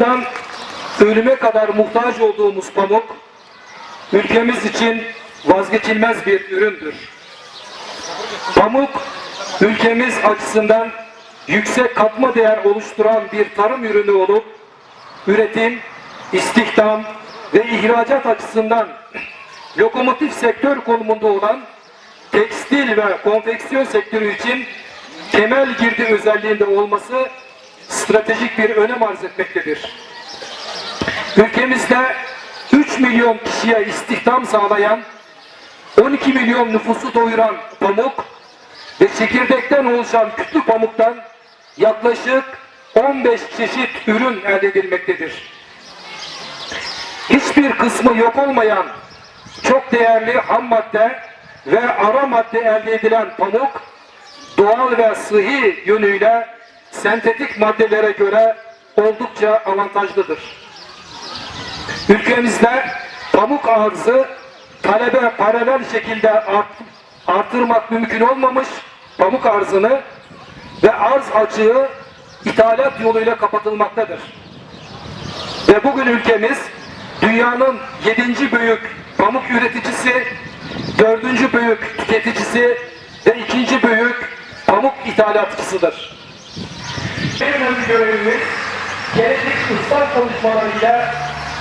doğumundan ölüme kadar muhtaç olduğumuz pamuk, ülkemiz için vazgeçilmez bir üründür. Pamuk, ülkemiz açısından yüksek katma değer oluşturan bir tarım ürünü olup, üretim, istihdam ve ihracat açısından lokomotif sektör konumunda olan tekstil ve konfeksiyon sektörü için temel girdi özelliğinde olması stratejik bir önem arz etmektedir. Ülkemizde 3 milyon kişiye istihdam sağlayan, 12 milyon nüfusu doyuran pamuk ve çekirdekten oluşan kütlü pamuktan yaklaşık 15 çeşit ürün elde edilmektedir. Hiçbir kısmı yok olmayan çok değerli ham madde ve ara madde elde edilen pamuk doğal ve sıhhi yönüyle sentetik maddelere göre oldukça avantajlıdır. Ülkemizde pamuk arzı talebe paralel şekilde art, artırmak mümkün olmamış pamuk arzını ve arz açığı ithalat yoluyla kapatılmaktadır. Ve bugün ülkemiz dünyanın yedinci büyük pamuk üreticisi, dördüncü büyük tüketicisi ve ikinci büyük pamuk ithalatçısıdır. En önemli görevimiz gelecek ıslah çalışmalarıyla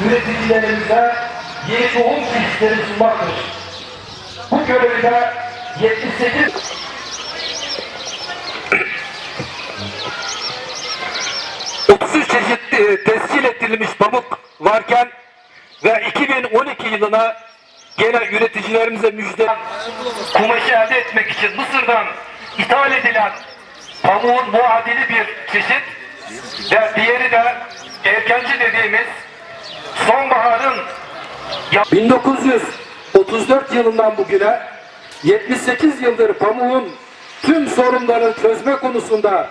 üreticilerimize yeni tohum çeşitleri sunmaktır. Bu görevi de 78 33 çeşit e, tescil ettirilmiş pamuk varken ve 2012 yılına gene üreticilerimize müjde kumaşı elde etmek için Mısır'dan ithal edilen pamuğun muadili bir çeşit ve diğeri de erkenci dediğimiz sonbaharın 1934 yılından bugüne 78 yıldır pamuğun tüm sorunlarını çözme konusunda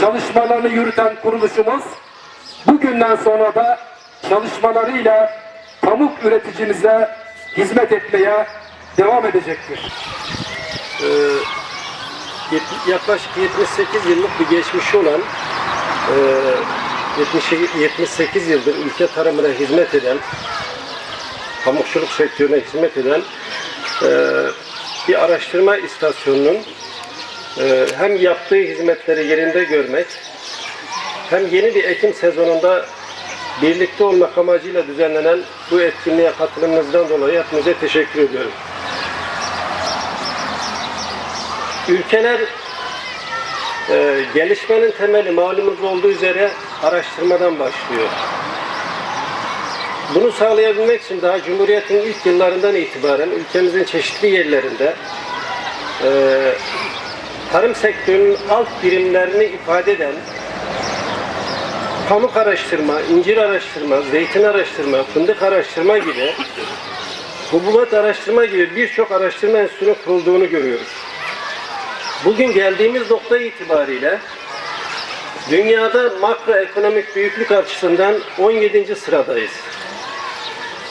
çalışmalarını yürüten kuruluşumuz bugünden sonra da çalışmalarıyla pamuk üreticimize hizmet etmeye devam edecektir. Yet- yaklaşık 78 yıllık bir geçmişi olan e, 70 78 yıldır ülke tarımına hizmet eden pamukçuluk sektörüne hizmet eden e, bir araştırma istasyonunun e, hem yaptığı hizmetleri yerinde görmek hem yeni bir ekim sezonunda birlikte olmak amacıyla düzenlenen bu etkinliğe katılımınızdan dolayı hepinize teşekkür ediyorum. Ülkeler e, gelişmenin temeli malumunuz olduğu üzere araştırmadan başlıyor. Bunu sağlayabilmek için daha Cumhuriyet'in ilk yıllarından itibaren ülkemizin çeşitli yerlerinde e, tarım sektörünün alt birimlerini ifade eden pamuk araştırma, incir araştırma, zeytin araştırma, fındık araştırma gibi hububat araştırma gibi birçok araştırma enstitüsünün kurulduğunu görüyoruz. Bugün geldiğimiz nokta itibariyle dünyada makroekonomik büyüklük açısından 17. sıradayız.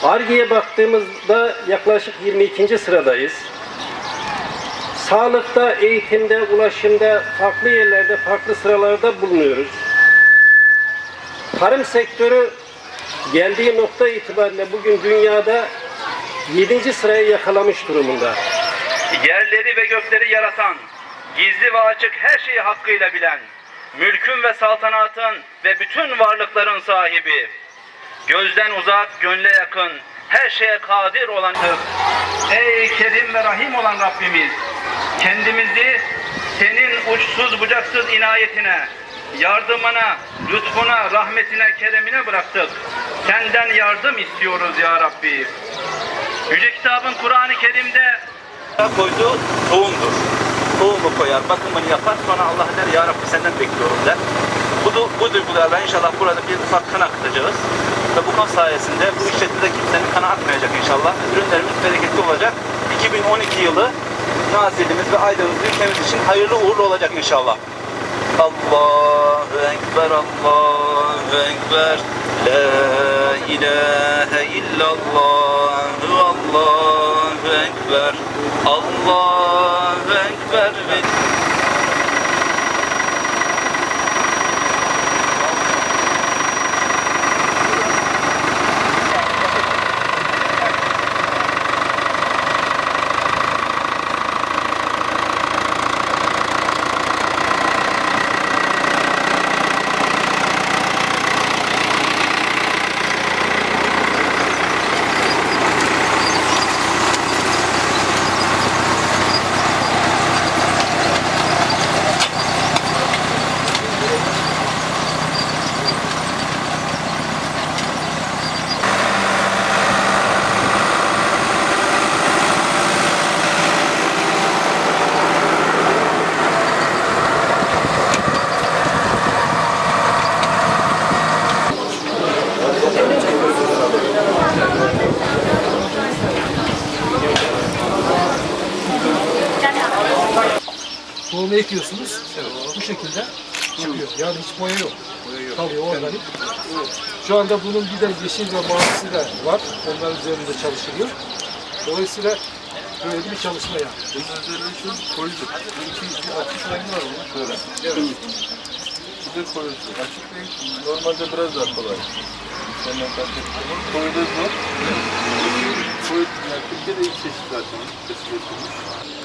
Arge'ye baktığımızda yaklaşık 22. sıradayız. Sağlıkta, eğitimde, ulaşımda farklı yerlerde, farklı sıralarda bulunuyoruz. Tarım sektörü geldiği nokta itibariyle bugün dünyada 7. sırayı yakalamış durumunda. Yerleri ve gökleri yaratan, gizli ve açık her şeyi hakkıyla bilen, mülkün ve saltanatın ve bütün varlıkların sahibi, gözden uzak, gönle yakın, her şeye kadir olan Ey Kerim ve Rahim olan Rabbimiz, kendimizi senin uçsuz bucaksız inayetine, yardımına, lütfuna, rahmetine, keremine bıraktık. Senden yardım istiyoruz ya Rabbi. Yüce kitabın Kur'an-ı Kerim'de koyduğu tohumdur. Tohumu koyar, bakımını yapar, sonra Allah der ya Rabbi senden bekliyorum der. Bu, bu duygularla inşallah burada bir ufak kan akıtacağız. Ve bu kan sayesinde bu işletmede kimsenin kanı akmayacak inşallah. Ürünlerimiz bereketli olacak. 2012 yılı Nazilimiz ve Aydın'ımız ülkemiz için hayırlı uğurlu olacak inşallah. Allahu Ekber, Allahu Ekber, La ilahe illallah, Allahu Ekber, Allahu Ekber. ve tohumunu ekiyorsunuz. Bu şekilde çıkıyor. Yani hiç boya yok. Tabii organik. Şu anda bunun bir de yeşil ve mavisi de var. Onlar üzerinde çalışılıyor. Dolayısıyla böyle bir çalışma yaptık. Bunun şu iki açık rengi var bunun şöyle. Bir de koyusu. Açık renk normalde biraz daha kolay. Senden fark ettiğim. Koyu da zor. Koyu, yani Türkiye'de ilk çeşit zaten. Kesinleştirilmiş.